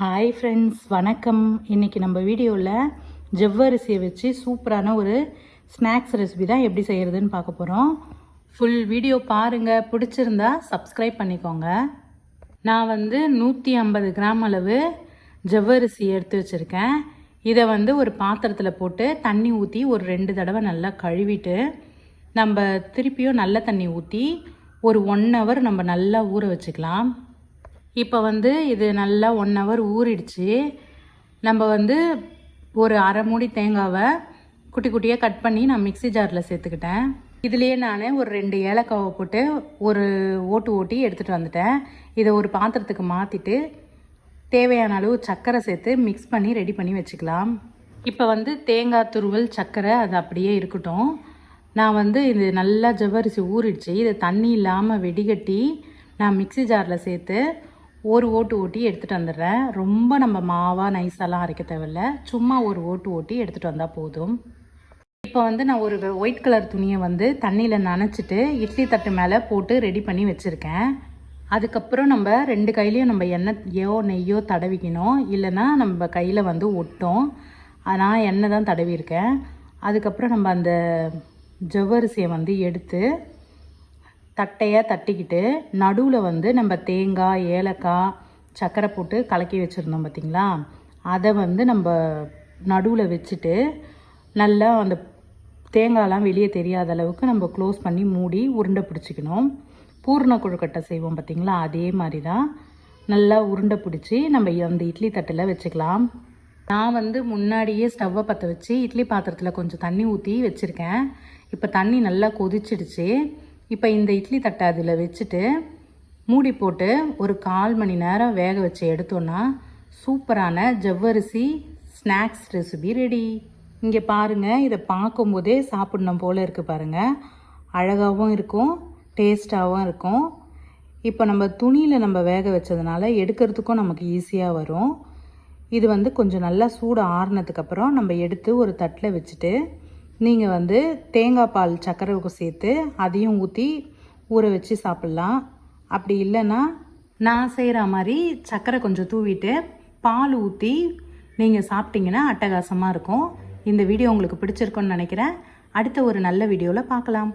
Hi friends வணக்கம். இன்றைக்கி நம்ம வீடியோவில் ஜவ்வரிசியை வச்சு சூப்பரான ஒரு ஸ்நாக்ஸ் ரெசிபி தான் எப்படி செய்கிறதுன்னு பார்க்க போகிறோம் ஃபுல் வீடியோ பாருங்கள் பிடிச்சிருந்தா சப்ஸ்கிரைப் பண்ணிக்கோங்க. நான் வந்து நூற்றி ஐம்பது கிராம் அளவு ஜவ்வரிசி எடுத்து வச்சுருக்கேன். இதை வந்து ஒரு பாத்திரத்தில் போட்டு தண்ணி ஊற்றி ஒரு ரெண்டு தடவை நல்லா கழுவிட்டு நம்ம திருப்பியும் நல்ல தண்ணி ஊற்றி ஒரு ஒன் ஹவர் நம்ம நல்லா ஊற வச்சுக்கலாம். இப்போ வந்து இது நல்லா ஒன் ஹவர் ஊறிடுச்சு. நம்ம வந்து ஒரு அரை மூடி தேங்காவை குட்டி குட்டியாக கட் பண்ணி நான் மிக்ஸி ஜாரில் சேர்த்துக்கிட்டேன். இதுலேயே நான் ஒரு ரெண்டு ஏலக்காவை போட்டு ஒரு ஓட்டு ஓட்டி எடுத்துகிட்டு வந்துட்டேன். இதை ஒரு பாத்திரத்துக்கு மாற்றிட்டு தேவையான அளவு சர்க்கரை சேர்த்து மிக்ஸ் பண்ணி ரெடி பண்ணி வச்சுக்கலாம். இப்போ வந்து தேங்காய் துருவல் சர்க்கரை அது அப்படியே இருக்கட்டும். நான் வந்து இது நல்லா ஜவ்வரிசி ஊறிடுச்சு. இதை தண்ணி இல்லாமல் வெடிகட்டி நான் மிக்ஸி ஜாரில் சேர்த்து ஒரு ஓட்டு ஓட்டி எடுத்துகிட்டு வந்துடுறேன். ரொம்ப நம்ம மாவாக நைஸாலாம் அரைக்க தேவையில்ல. சும்மா ஒரு ஓட்டு ஓட்டி எடுத்துகிட்டு வந்தால் போதும். இப்போ வந்து நான் ஒரு ஒயிட் கலர் துணியை வந்து தண்ணியில் நனைச்சிட்டு இட்லி தட்டு மேலே போட்டு ரெடி பண்ணி வச்சுருக்கேன். அதுக்கப்புறம் நம்ம ரெண்டு கையிலையும் நம்ம எண்ணெயோ நெய்யோ தடவிக்கணும். இல்லைன்னா நம்ம கையில் வந்து ஒட்டும். நான் எண்ணெய் தான் தடவியிருக்கேன். அதுக்கப்புறம் நம்ம அந்த ஜவ்வரிசியை வந்து எடுத்து தட்டையாக தட்டிக்கிட்டு நடுவில் வந்து நம்ம தேங்காய் ஏலக்காய் சர்க்கரை போட்டு கலக்கி வச்சுருந்தோம் பார்த்திங்களா அதை வந்து நம்ம நடுவில் வச்சுட்டு நல்லா அந்த தேங்காயெலாம் வெளியே தெரியாத அளவுக்கு நம்ம க்ளோஸ் பண்ணி மூடி உருண்டை பிடிச்சிக்கணும். பூர்ண கொழுக்கட்டை செய்வோம் பார்த்திங்களா அதே மாதிரி தான் நல்லா உருண்டை பிடிச்சி நம்ம அந்த இட்லி தட்டில் வச்சுக்கலாம். நான் வந்து முன்னாடியே ஸ்டவ்வை பற்ற வச்சு இட்லி பாத்திரத்தில் கொஞ்சம் தண்ணி ஊற்றி வச்சுருக்கேன். இப்போ தண்ணி நல்லா கொதிச்சிடுச்சு. இப்போ இந்த இட்லி தட்டை அதில் வச்சுட்டு மூடி போட்டு ஒரு கால் மணி நேரம் வேக வச்சு எடுத்தோன்னா சூப்பரான ஜவ்வரிசி ஸ்நாக்ஸ் ரெசிபி ரெடி. இங்கே பாருங்கள் இதை பார்க்கும்போதே சாப்பிடணும் போல் இருக்குது பாருங்கள் அழகாகவும் இருக்கும் டேஸ்ட்டாகவும் இருக்கும். இப்போ நம்ம துணியில் நம்ம வேக வச்சதுனால எடுக்கிறதுக்கும் நமக்கு ஈஸியாக வரும். இது வந்து கொஞ்சம் நல்லா சூடு ஆறுனதுக்கப்புறம் நம்ம எடுத்து ஒரு தட்டில் வச்சுட்டு நீங்கள் வந்து தேங்காய் பால் சர்க்கரைக்கு சேர்த்து அதையும் ஊற்றி ஊற வச்சு சாப்பிட்லாம். அப்படி இல்லைன்னா நான் செய்கிற மாதிரி சர்க்கரை கொஞ்சம் தூவிட்டு பால் ஊற்றி நீங்கள் சாப்பிட்டீங்கன்னா அட்டகாசமாக இருக்கும். இந்த வீடியோ உங்களுக்கு பிடிச்சிருக்குன்னு நினைக்கிறேன். அடுத்த ஒரு நல்ல வீடியோவில் பார்க்கலாம்.